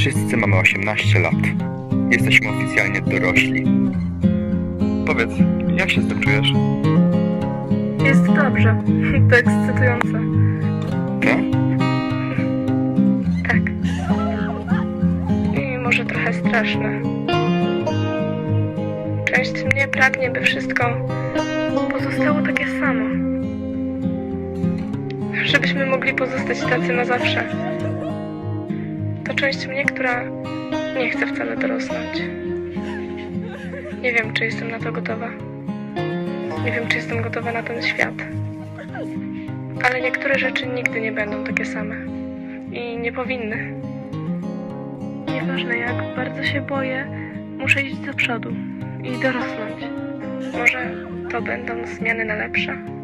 Wszyscy mamy 18 lat. Jesteśmy oficjalnie dorośli. Powiedz, jak się z tym czujesz? Jest dobrze. To ekscytujące. Tak? Tak. I może trochę straszne. Część mnie pragnie, by wszystko pozostało takie samo. Żebyśmy mogli pozostać tacy na zawsze. To część mnie, która nie chce wcale dorosnąć. Nie wiem, czy jestem na to gotowa. Nie wiem, czy jestem gotowa na ten świat. Ale niektóre rzeczy nigdy nie będą takie same. I nie powinny. Nieważne jak bardzo się boję, muszę iść do przodu i dorosnąć. Może to będą zmiany na lepsze?